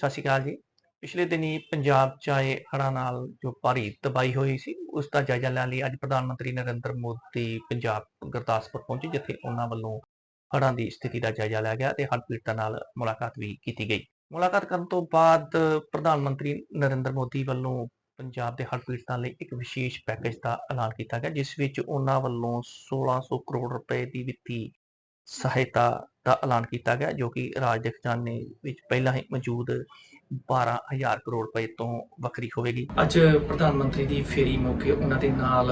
ਸਤਿ ਸ਼੍ਰੀ ਅਕਾਲ ਜੀ। ਪਿਛਲੇ ਦਿਨੀ ਪੰਜਾਬ 'ਚ ਆਏ ਹੜ੍ਹਾਂ ਨਾਲ ਜੋ ਭਾਰੀ ਤਬਾਹੀ ਹੋਈ ਸੀ, ਉਸ ਦਾ ਜਾਇਜ਼ਾ ਲੈਣ ਲਈ ਅੱਜ ਪ੍ਰਧਾਨ ਮੰਤਰੀ ਨਰਿੰਦਰ ਮੋਦੀ ਪੰਜਾਬ ਗੁਰਦਾਸਪੁਰ ਪਹੁੰਚੇ, ਜਿੱਥੇ ਉਹਨਾਂ ਵੱਲੋਂ ਹੜ੍ਹਾਂ ਦੀ ਸਥਿਤੀ ਦਾ ਜਾਇਜ਼ਾ ਲਿਆ ਗਿਆ ਤੇ ਹੜ੍ਹ ਪੀੜਤਾਂ ਨਾਲ ਮੁਲਾਕਾਤ ਵੀ ਕੀਤੀ ਗਈ। ਮੁਲਾਕਾਤ ਕਰਨ ਤੋਂ ਬਾਅਦ ਪ੍ਰਧਾਨ ਮੰਤਰੀ ਨਰਿੰਦਰ ਮੋਦੀ ਵੱਲੋਂ ਪੰਜਾਬ ਦੇ ਹੜ੍ਹ ਪੀੜਤਾਂ ਲਈ ਇੱਕ ਵਿਸ਼ੇਸ਼ ਪੈਕੇਜ ਦਾ ਐਲਾਨ ਕੀਤਾ ਗਿਆ, ਜਿਸ ਵਿੱਚ ਉਹਨਾਂ ਵੱਲੋਂ 1600 ਕਰੋੜ ਰੁਪਏ ਦੀ ਵਿੱਤੀ ਸਹਾਇਤਾ ਦਾ ਐਲਾਨ ਕੀਤਾ ਗਿਆ, ਜੋ ਕਿ ਰਾਜ ਦੇ ਖਜ਼ਾਨੇ ਵਿੱਚ ਪਹਿਲਾਂ ਹੀ ਮੌਜੂਦ 12000 ਕਰੋੜ ਰੁਪਏ ਤੋਂ ਵੱਖਰੀ ਹੋਵੇਗੀ। ਅੱਜ ਪ੍ਰਧਾਨ ਮੰਤਰੀ ਦੀ ਫੇਰੀ ਮੌਕੇ ਉਹਨਾਂ ਦੇ ਨਾਲ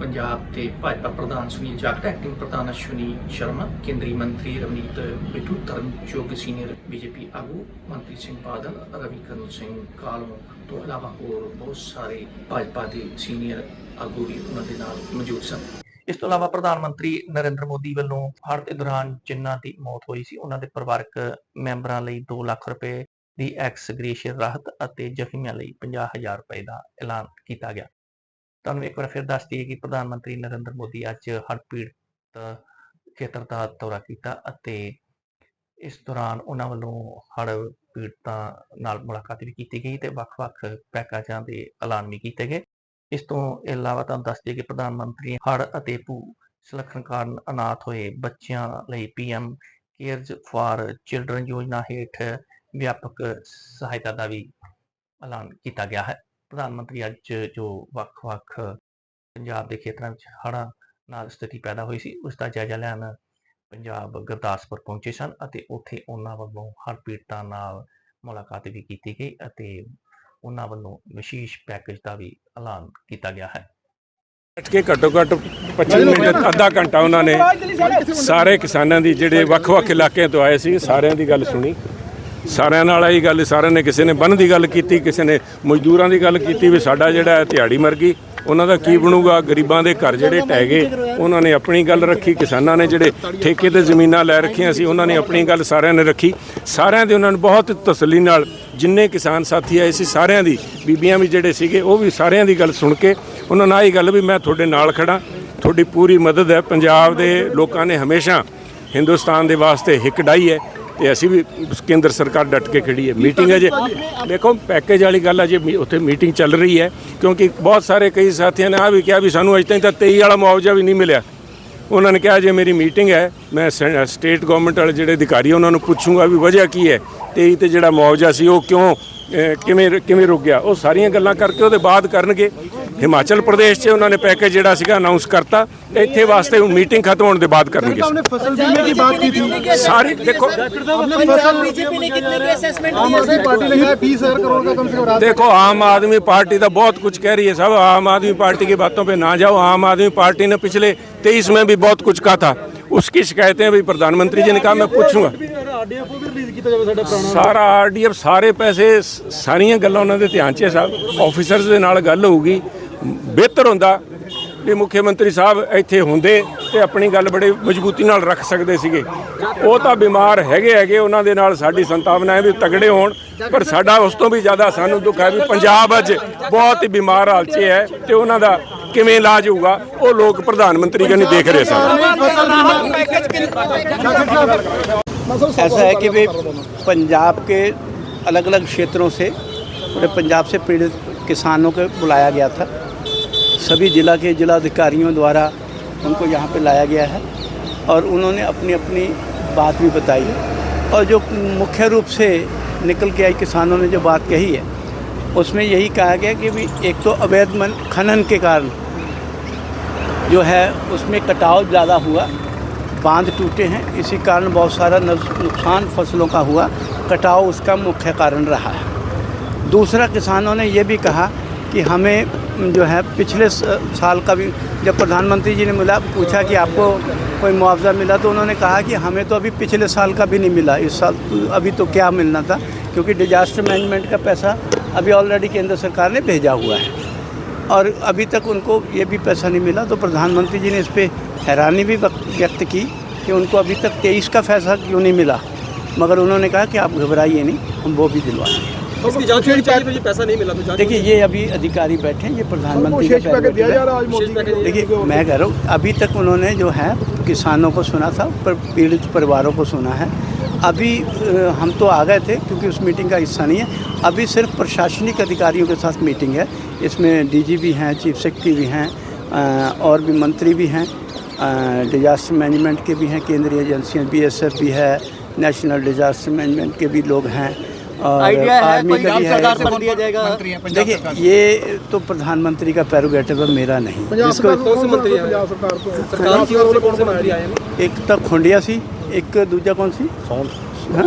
ਪੰਜਾਬ ਦੇ ਭਾਜਪਾ ਪ੍ਰਧਾਨ ਸੁਨੀਲ ਜਾਖੜ ਐਕਟਿੰਗ ਪ੍ਰਧਾਨ ਅਸ਼ਵਨੀ ਸ਼ਰਮਾ, ਕੇਂਦਰੀ ਮੰਤਰੀ ਰਵਨੀਤ ਬਿੱਟੂ, ਧਰਮਯੋਗ ਸੀਨੀਅਰ ਬੀਜੇਪੀ ਆਗੂ ਮਨਪ੍ਰੀਤ ਸਿੰਘ ਬਾਦਲ, ਰਵੀ ਕਰਨ ਸਿੰਘ ਕਾਲੂ ਤੋਂ ਇਲਾਵਾ ਹੋਰ ਬਹੁਤ ਸਾਰੇ ਭਾਜਪਾ ਦੇ ਸੀਨੀਅਰ ਆਗੂ ਵੀ ਉਹਨਾਂ ਦੇ ਨਾਲ ਮੌਜੂਦ ਸਨ। ਇਸ ਤੋਂ ਇਲਾਵਾ ਪ੍ਰਧਾਨ ਮੰਤਰੀ ਨਰਿੰਦਰ ਮੋਦੀ ਵੱਲੋਂ ਹੜ੍ਹ ਦੇ ਦੌਰਾਨ ਜਿਨ੍ਹਾਂ ਦੀ ਮੌਤ ਹੋਈ ਸੀ, ਉਹਨਾਂ ਦੇ ਪਰਿਵਾਰਕ ਮੈਂਬਰਾਂ ਲਈ 2 ਲੱਖ ਰੁਪਏ ਦੀ ਐਕਸ ਗ੍ਰੇਸ਼ੀਅਰ ਰਾਹਤ ਅਤੇ ਜ਼ਖਮੀਆਂ ਲਈ 50000 ਰੁਪਏ ਦਾ ਐਲਾਨ ਕੀਤਾ ਗਿਆ। ਤੁਹਾਨੂੰ ਇੱਕ ਵਾਰ ਫਿਰ ਦੱਸ ਦਈਏ ਕਿ ਪ੍ਰਧਾਨ ਮੰਤਰੀ ਨਰਿੰਦਰ ਮੋਦੀ ਅੱਜ ਹੜ੍ਹ ਪੀੜਤ ਖੇਤਰ ਦਾ ਦੌਰਾ ਕੀਤਾ ਅਤੇ ਇਸ ਦੌਰਾਨ ਉਹਨਾਂ ਵੱਲੋਂ ਹੜ੍ਹ ਪੀੜਤਾਂ ਨਾਲ ਮੁਲਾਕਾਤ ਵੀ ਕੀਤੀ ਗਈ ਤੇ ਵੱਖ-ਵੱਖ ਪੈਕੇਜਾਂ ਦੇ ਐਲਾਨ ਵੀ ਕੀਤੇ ਗਏ। ਇਸ ਤੋਂ ਇਲਾਵਾ ਤੁਹਾਨੂੰ ਦੱਸ ਦਈਏ ਕਿ ਪ੍ਰਧਾਨ ਮੰਤਰੀ ਹੜ੍ਹ ਅਤੇ ਭੂ ਸੁਲੱਖਣ ਕਾਰਨ ਅਨਾਥ ਹੋਏ ਬੱਚਿਆਂ ਲਈ ਪੀਐਮ ਕੇਅਰਜ਼ ਫਾਰ ਚਿਲਡਰਨ ਯੋਜਨਾ ਹੇਠ ਵਿਆਪਕ ਸਹਾਇਤਾ ਦਾ ਵੀ ਐਲਾਨ ਕੀਤਾ ਗਿਆ ਹੈ। ਪ੍ਰਧਾਨ ਮੰਤਰੀ ਅੱਜ ਜੋ ਵੱਖ-ਵੱਖ ਪੰਜਾਬ ਦੇ ਖੇਤਰਾਂ ਵਿੱਚ ਹੜ੍ਹਾਂ ਨਾਲ ਸਥਿਤੀ ਪੈਦਾ ਹੋਈ ਸੀ ਉਸ ਦਾ ਜਾਇਜ਼ਾ ਲੈਣ ਪੰਜਾਬ ਗੁਰਦਾਸਪੁਰ ਪਹੁੰਚੇ ਸਨ ਅਤੇ ਉੱਥੇ ਉਹਨਾਂ ਵੱਲੋਂ ਹਰ ਪੀੜਤਾਂ ਨਾਲ ਮੁਲਾਕਾਤ ਵੀ ਕੀਤੀ ਗਈ ਅਤੇ ਉਹਨਾਂ ਵੱਲੋਂ ਵਿਸ਼ੇਸ਼ ਪੈਕੇਜ ਦਾ ਵੀ ਐਲਾਨ ਕੀਤਾ ਗਿਆ ਹੈ। ਬੈਠ ਕੇ ਘੱਟੋ ਘੱਟ 25 ਮਿੰਟ, ਅੱਧਾ ਘੰਟਾ ਉਹਨਾਂ ਨੇ ਸਾਰੇ ਕਿਸਾਨਾਂ ਦੀ ਜਿਹੜੇ ਵੱਖ-ਵੱਖ ਇਲਾਕਿਆਂ ਤੋਂ ਆਏ ਸੀ, ਸਾਰਿਆਂ ਦੀ ਗੱਲ ਸੁਣੀ। ਸਾਰਿਆਂ ਨਾਲ ਆਈ ਗੱਲ, ਸਾਰਿਆਂ ਨੇ ਕਿਸੇ ਨੇ ਬੰਨ ਦੀ ਗੱਲ ਕੀਤੀ, ਕਿਸੇ ਨੇ ਮਜ਼ਦੂਰਾਂ ਦੀ ਗੱਲ ਕੀਤੀ ਵੀ ਸਾਡਾ ਜਿਹੜਾ ਹੈ ਦਿਹਾੜੀ ਮਰ ਗਈ। ਉਹਨਾਂ ਦਾ ਕੀ ਬਣੂਗਾ? ਗਰੀਬਾਂ ਦੇ ਘਰ ਜਿਹੜੇ ਢਹਿ ਗਏ, ਉਹਨਾਂ ਨੇ ਆਪਣੀ ਗੱਲ ਰੱਖੀ, ਕਿਸਾਨਾਂ ਨੇ ਜਿਹੜੇ ਠੇਕੇ ਤੇ ਜ਼ਮੀਨਾਂ ਲੈ ਰੱਖੀਆਂ ਸੀ, ਉਹਨਾਂ ਨੇ ਆਪਣੀ ਗੱਲ ਸਾਰਿਆਂ ਨੇ ਰੱਖੀ। ਸਾਰਿਆਂ ਦੇ ਉਹਨਾਂ ਨੂੰ ਬਹੁਤ ਤਸੱਲੀ ਨਾਲ ਜਿੰਨੇ ਕਿਸਾਨ ਸਾਥੀ ਆਏ ਸੀ, ਸਾਰਿਆਂ ਦੀ, ਬੀਬੀਆਂ ਵੀ ਜਿਹੜੇ ਸੀਗੇ, ਉਹ ਵੀ ਸਾਰਿਆਂ ਦੀ ਗੱਲ ਸੁਣ ਕੇ ਉਹਨਾਂ ਨਾਲ ਇਹ ਗੱਲ ਵੀ ਮੈਂ ਤੁਹਾਡੇ ਨਾਲ ਖੜਾ ਤੁਹਾਡੀ ਪੂਰੀ ਮਦਦ ਹੈ। ਪੰਜਾਬ ਦੇ ਲੋਕਾਂ ਨੇ ਹਮੇਸ਼ਾ ਹਿੰਦੁਸਤਾਨ ਦੇ ਵਾਸਤੇ ਹਿੱਕ ਡਾਈ ਹੈ। ਤੇ ਅਸੀਂ ਵੀ ਕੇਂਦਰ ਸਰਕਾਰ ਡਟ ਕੇ ਖੜੀ ਹੈ। ਮੀਟਿੰਗ ਹੈ ਜੇ ਦੇਖੋ ਪੈਕੇਜ ਵਾਲੀ ਗੱਲ ਹੈ ਜੇ ਮੀ- ਉੱਥੇ ਮੀਟਿੰਗ ਚੱਲ ਰਹੀ ਹੈ ਕਿਉਂਕਿ ਬਹੁਤ ਸਾਰੇ ਕਈ ਸਾਥੀਆਂ ਨੇ ਆ ਵੀ ਕਿਹਾ ਵੀ ਸਾਨੂੰ ਅਜੇ ਤਾਈਂ ਤਾਂ 23 ਵਾਲਾ ਮੁਆਵਜ਼ਾ ਵੀ ਨਹੀਂ ਮਿਲਿਆ। ਉਹਨਾਂ ਨੇ ਕਿਹਾ ਜੇ ਮੇਰੀ ਮੀਟਿੰਗ ਹੈ ਮੈਂ ਸਟੇਟ ਗਵਰਨਮੈਂਟ ਵਾਲੇ ਜਿਹੜੇ ਅਧਿਕਾਰੀ ਉਹਨਾਂ ਨੂੰ ਪੁੱਛੂੰਗਾ ਵੀ ਵਜ੍ਹਾ ਕੀ ਹੈ? 23 ਤੇ ਜਿਹੜਾ ਮੁਆਵਜ਼ਾ ਸੀ ਉਹ ਕਿਉਂ ਕਿਵੇਂ ਕਿਵੇਂ ਰੁਕ ਗਿਆ ਉਹ ਸਾਰੀਆਂ ਗੱਲਾਂ ਕਰਕੇ ਉਹਦੇ ਬਾਅਦ ਕਰਨਗੇ ਹਿਮਾਚਲ ਪ੍ਰਦੇਸ਼ 'ਚ ਉਹਨਾਂ ਨੇ ਪੈਕੇਜ ਜਿਹੜਾ ਸੀਗਾ ਅਨਾਉਂਸ ਕਰਤਾ ਇੱਥੇ ਵਾਸਤੇ ਹੁਣ ਮੀਟਿੰਗ ਖਤਮ ਹੋਣ ਦੇ ਬਾਅਦ ਕਰਨਗੇ हमने फसल बीमे की बात की थी ਸਾਰੀ ਦੇਖੋ हमने फसल बीजेपी ने कितने की असेसमेंट आम आदमी पार्टी ने है बीस हजार करोड़ का कम से कम राशि देखो आम आदमी पार्टी तो बहुत कुछ कह रही है सब आम आदमी पार्टी की बातों पे ना जाओ आम आदमी पार्टी ने पिछले तेईस में भी बहुत कुछ कहा था उसकी शिकायतें भी प्रधानमंत्री जी ने कहा मैं पूछूंगा ਆਰਡੀਐਫ ਵੀ ਰਿਲੀਜ਼ ਕੀਤਾ ਜਾਵੇ ਸਾਡਾ ਪੁਰਾਣਾ ਸਾਰਾ ਆਰਡੀਐਫ? ਸਾਰੇ ਪੈਸੇ ਸ- ਸਾਰੀਆਂ ਗੱਲਾਂ ਉਹਨਾਂ ਦੇ ਧਿਆਨ 'ਚ ਹੈ ਸਾਹਿਬ ਆਫੀਸਰਸ ਦੇ ਨਾਲ ਗੱਲ ਹੋਊਗੀ। ਬਿਹਤਰ ਹੁੰਦਾ ਵੀ ਮੁੱਖ ਮੰਤਰੀ ਸਾਹਿਬ ਇੱਥੇ ਹੁੰਦੇ ਤੇ ਆਪਣੀ ਗੱਲ ਬੜੇ ਮਜ਼ਬੂਤੀ ਨਾਲ ਰੱਖ ਸਕਦੇ ਸੀਗੇ। ਉਹ ਤਾਂ ਬਿਮਾਰ ਹੈਗੇ ਹੈਗੇ ਉਹਨਾਂ ਦੇ ਨਾਲ ਸਾਡੀ ਸੰਤਾਵਨਾ ਹੈ ਵੀ ਤਗੜੇ ਹੋਣ। ਪਰ ਸਾਡਾ ਉਸ ਤੋਂ ਵੀ ਜ਼ਿਆਦਾ ਸਾਨੂੰ ਦੁੱਖ ਹੈ ਵੀ ਪੰਜਾਬ ਅੱਜ ਬਹੁਤ ਹੀ ਬਿਮਾਰ ਹਾਲਤ 'ਚ ਹੈ ਤੇ ਉਹਨਾਂ ਦਾ ਕਿਵੇਂ ਇਲਾਜ ਹੋਊਗਾ ਉਹ ਲੋਕ ਪ੍ਰਧਾਨ ਮੰਤਰੀ ਕਨੀ ਦੇਖ ਰਹੇ ਸਨ? ऐसा है कि भाई पंजाब के अलग अलग क्षेत्रों से पूरे पंजाब से पीड़ित किसानों को बुलाया गया था। सभी जिला के जिला अधिकारियों द्वारा उनको यहाँ पे लाया गया है और उन्होंने अपनी अपनी बात भी बताई है। और जो मुख्य रूप से निकल के आई किसानों ने जो बात कही है उसमें यही कहा गया कि भी एक तो अवैध मन खनन के कारण जो है उसमें कटाव ज़्यादा हुआ। बाँध टूटे हैं। इसी कारण बहुत सारा नुकसान फ़सलों का हुआ। कटाव उसका मुख्य कारण रहा है। दूसरा, किसानों ने ये भी कहा कि हमें जो है, पिछले साल का भी जब प्रधानमंत्री जी ने मिला, पूछा कि आपको कोई मुआवजा मिला तो उन्होंने कहा कि हमें तो अभी पिछले साल का भी नहीं मिला। इस साल अभी तो क्या मिलना था? क्योंकि डिजास्टर मैनेजमेंट का पैसा अभी ऑलरेडी केंद्र सरकार ने भेजा हुआ है। और अभी तक उनको ये भी पैसा नहीं मिला तो प्रधानमंत्री जी ने इस पर हैरानी भी व्यक्त की कि उनको अभी तक तेईस का पैसा क्यों नहीं मिला। मगर उन्होंने कहा कि आप घबराइए नहीं हम वो भी दिलवाएँगे इसकी जाँच होनी चाहिए तो ये पैसा नहीं मिला तो देखिए ये अभी अधिकारी बैठे हैं ये प्रधानमंत्री देखिए मैं कह रहा हूँ अभी तक उन्होंने जो है किसानों को सुना था पर पीड़ित परिवारों को सुना है। अभी हम तो आ गए थे क्योंकि उस मीटिंग का हिस्सा नहीं है। अभी सिर्फ़ प्रशासनिक अधिकारियों के साथ मीटिंग है। इसमें डीजी भी हैं चीफ सेक्रेटरी भी हैं और भी मंत्री भी हैं डिजास्टर मैनेजमेंट के भी हैं केंद्रीय एजेंसियाँ बीएसएफ भी है नेशनल डिजास्टर मैनेजमेंट के भी लोग हैं और आर्मी का भी है। देखिए ये तो प्रधानमंत्री का पैरोगेटिव है मेरा नहीं। पंजाब जिसको सरकार कौन से। तो एक तो दूजा कौन सी? हाँ?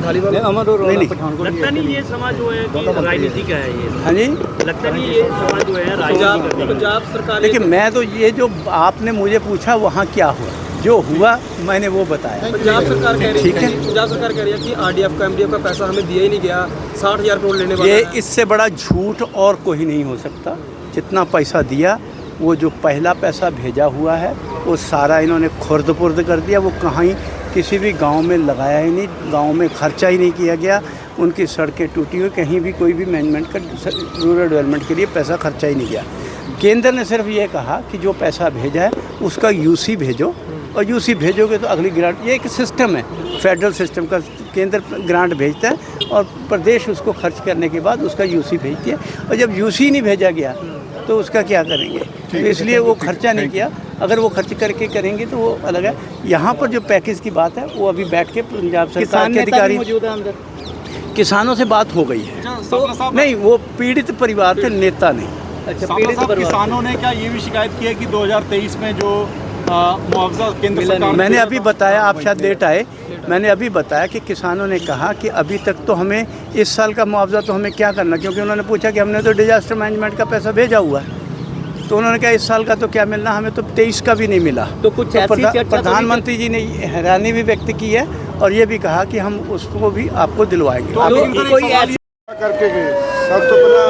नहीं नहीं लगता नहीं ये समाज जो है कि राजनीति का है ये। हाँ जी? लगता नहीं ये समाज जो है राजनीति पंजाब सरकार देखिए मैं तो ये जो आपने मुझे पूछा वहाँ क्या हुआ? जो हुआ मैंने वो बताया। पंजाब सरकार कह रही है। पंजाब सरकार कह रही है कि आरडीएफ का एमडीएफ का पैसा हमें दिया ही नहीं गया। साठ हज़ार करोड़ लेने वाला ये इससे बड़ा झूठ और कोई नहीं हो सकता। जितना पैसा दिया वो जो पहला पैसा भेजा हुआ है, वो सारा इन्होंने खुर्द पुर्द कर दिया। वो कहीं किसी भी गाँव में लगाया ही नहीं, गाँव में खर्चा ही नहीं किया गया। उनकी सड़कें टूटी हुई, कहीं भी कोई भी मैनेजमेंट का रूरल डेवलपमेंट के लिए पैसा खर्चा ही नहीं गया। केंद्र ने सिर्फ़ ये कहा कि जो पैसा भेजा है, उसका यूसी भेजो। और यूसी भेजोगे तो अगली ग्रांट ये एक सिस्टम है। फेडरल सिस्टम का केंद्र ग्रांट भेजता है और प्रदेश उसको खर्च करने के बाद उसका यूसी भेजती है। और जब यूसी नहीं भेजा गया तो उसका क्या करेंगे? तो इसलिए वो खर्चा नहीं किया। अगर वो खर्च करके करेंगे तो वो अलग है। यहाँ पर जो पैकेज की बात है वो अभी बैठ के पंजाब सरकार के अधिकारी किसानों से बात हो गई है। नहीं वो पीड़ित परिवार थे नेता नहीं। साहब किसानों ने क्या ये भी शिकायत की है कि 2023 में जो मुआवजा केंद्र सरकार मैंने अभी बताया आप शायद लेट आए। मैंने अभी बताया कि किसानों ने कहा कि अभी तक तो हमें इस साल का मुआवजा तो हमें क्या करना क्योंकि उन्होंने पूछा कि हमने तो डिजास्टर मैनेजमेंट का पैसा भेजा हुआ है तो उन्होंने कहा इस साल का तो क्या मिलना हमें तो तेईस का भी नहीं मिला तो कुछ ऐसी प्रधा- चर्चा तो नहीं प्रधानमंत्री जी ने हैरानी भी व्यक्त की है और ये भी कहा कि हम उसको भी आपको दिलवाएंगे आप- तो कोई ऐसी ਕਰਕੇ ਗਏ ਸਭ ਤੋਂ ਪਹਿਲਾਂ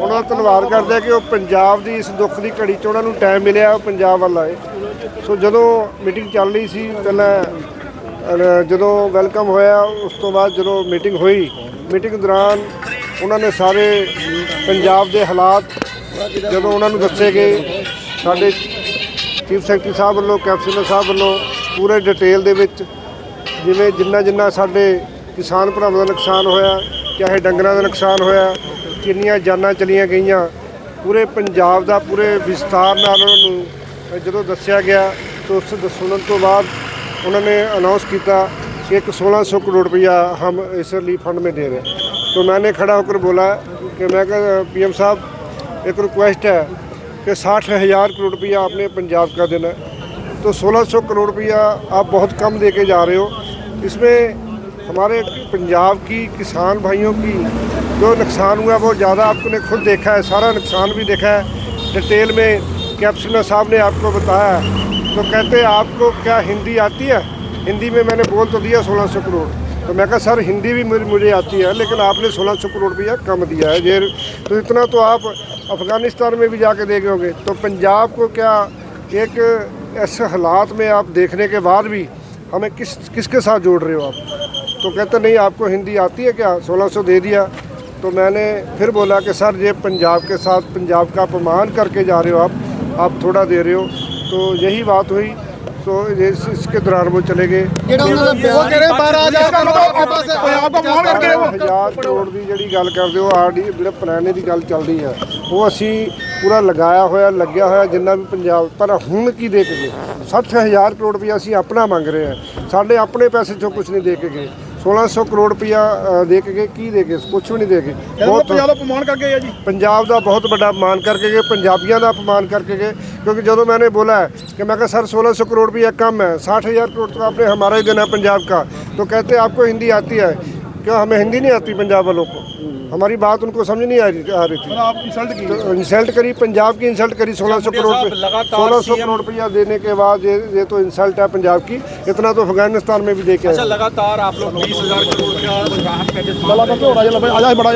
ਉਹਨਾਂ ਦਾ ਧੰਨਵਾਦ ਕਰਦੇ ਆ ਕਿ ਉਹ ਪੰਜਾਬ ਦੀ ਇਸ ਦੁੱਖ ਦੀ ਘੜੀ 'ਚ ਉਹਨਾਂ ਨੂੰ ਟਾਈਮ ਮਿਲਿਆ ਉਹ ਪੰਜਾਬ ਵੱਲ ਆਏ ਸੋ ਜਦੋਂ ਮੀਟਿੰਗ ਚੱਲ ਰਹੀ ਸੀ ਪਹਿਲਾਂ ਅਹ, ਜਦੋਂ ਵੈਲਕਮ ਹੋਇਆ, ਉਸ ਤੋਂ ਬਾਅਦ ਜਦੋਂ ਮੀਟਿੰਗ ਹੋਈ, ਮੀਟਿੰਗ ਦੌਰਾਨ ਉਹਨਾਂ ਨੇ ਸਾਰੇ ਪੰਜਾਬ ਦੇ ਹਾਲਾਤ ਜਦੋਂ ਉਹਨਾਂ ਨੂੰ ਦੱਸੇ ਗਏ ਸਾਡੇ ਚੀਫ ਸੈਕਟਰੀ ਸਾਹਿਬ ਵੱਲੋਂ, ਕੈਪਟਨ ਸਾਹਿਬ ਵੱਲੋਂ ਪੂਰੇ ਡਿਟੇਲ ਦੇ ਵਿੱਚ ਜਿਵੇਂ ਜਿੰਨਾ ਜਿੰਨਾ ਸਾਡੇ ਕਿਸਾਨ ਭਰਾਵਾਂ ਦਾ ਨੁਕਸਾਨ ਹੋਇਆ, ਚਾਹੇ ਡੰਗਰਾਂ ਦਾ ਨੁਕਸਾਨ ਹੋਇਆ, ਕਿੰਨੀਆਂ ਜਾਨਾਂ ਚਲੀਆਂ ਗਈਆਂ, ਪੂਰੇ ਪੰਜਾਬ ਦਾ ਪੂਰੇ ਵਿਸਥਾਰ ਨਾਲ ਉਹਨਾਂ ਨੂੰ ਜਦੋਂ ਦੱਸਿਆ ਗਿਆ, ਤਾਂ ਉਸ ਦੇ ਸੁਣਨ ਤੋਂ ਬਾਅਦ ਉਹਨਾਂ ਨੇ ਅਨਾਉਂਸ ਕੀਤਾ कि एक 1600 करोड़ रुपया हम इस रिलीफ फंड में दे रहे हैं तो मैंने खड़ा होकर बोला कि मैं कहा पीएम साहब एक रिक्वेस्ट है कि साठ हज़ार करोड़ रुपया आपने पंजाब का देना है तो 1600 करोड़ रुपया आप बहुत कम दे के जा रहे हो इसमें हमारे पंजाब की किसान भाइयों की जो नुकसान हुआ वो ज़्यादा आपने खुद देखा है सारा नुकसान भी देखा है डिटेल में कैप्टन साहब ने आपको बताया तो कहते आपको क्या हिंदी आती है हिंदी में मैंने बोल तो दिया 1600 करोड़ तो मैं कहा सर हिंदी भी मुझे मुझे आती है लेकिन आपने 1600 करोड़ रुपया कम दिया है ये तो इतना तो आप अफ़गानिस्तान में भी जाके देखे होंगे तो पंजाब को क्या एक ऐसे हालात में आप देखने के बाद भी हमें किस किसके साथ जोड़ रहे हो आप तो कहते नहीं आपको हिंदी आती है क्या 1600 दे दिया तो मैंने फिर बोला कि सर ये पंजाब के साथ पंजाब का अपमान करके जा रहे हो आप आप थोड़ा दे रहे हो तो यही बात हुई तो ये इस- इसके दौरान वो चले गए ਜਿਹੜਾ ਉਹਨਾਂ ਦਾ ਉਹ ਕਹਿ ਰਹੇ 12000 ਕਰੋੜ ਪੰਜਾਬ ਦਾ ਮਾਲ ਕਰਕੇ ਉਹ ਹਜ਼ਾਰ ਕਰੋੜ ਦੀ ਜਿਹੜੀ ਗੱਲ ਕਰਦੇ ਹੋ ਆਰਡੀ ਜਿਹੜਾ ਪੁਰਾਣੇ ਦੀ ਗੱਲ ਚੱਲਦੀ ਹੈ ਉਹ ਅਸੀਂ ਪੂਰਾ ਲਗਾਇਆ ਹੋਇਆ ਲੱਗਿਆ ਹੋਇਆ ਜਿੰਨਾ ਵੀ ਪੰਜਾਬ ਪਰ ਹੁਣ ਕੀ ਦੇ ਕੇ ਗਏ 60000 ਕਰੋੜ ਰੁਪਇਆ ਅਸੀਂ ਆਪਣਾ ਮੰਗ ਰਹੇ ਹਾਂ ਸਾਡੇ ਆਪਣੇ ਪੈਸੇ ਚੋਂ ਕੁਝ ਨਹੀਂ ਦੇ ਕੇ ਗਏ 1600 ਕਰੋੜ ਰੁਪਇਆ ਅ, ਦੇ ਕੇ ਗਏ ਕੀ ਦੇ ਕੇ ਕੁਝ ਵੀ ਨਹੀਂ ਦੇ ਕੇ ਬਹੁਤ ਪੰਜਾਬ ਦਾ ਅਪਮਾਨ ਕਰਕੇ ਗਏ ਆ ਜੀ ਪੰਜਾਬ ਦਾ ਬਹੁਤ ਵੱਡਾ ਅਪਮਾਨ ਕਰਕੇ ਗਏ ਪੰਜਾਬੀਆਂ ਦਾ ਅਪਮਾਨ ਕਰਕੇ ਗਏ क्योंकि ਜਦੋਂ मैंने बोला है कि मैं कहा सर 1600 करोड़ रुपया कम है साठ हज़ार करोड़ तो आपने हमारा ही देना है पंजाब का तो कहते आपको हिंदी आती है क्यों हमें हिंदी नहीं आती पंजाब वालों को हमारी बात उनको समझ नहीं आ रही आ रही थी। आप इंसल्ट की तो इंसल्ट करी पंजाब की इंसल्ट करी सोलह सौ करोड़ सोलह सौ करोड़ रुपया देने के बाद ये ये तो इंसल्ट है पंजाब की। इतना तो अफ़गानिस्तान में भी देखे लगातार आप लोग बीस हज़ार करोड़ का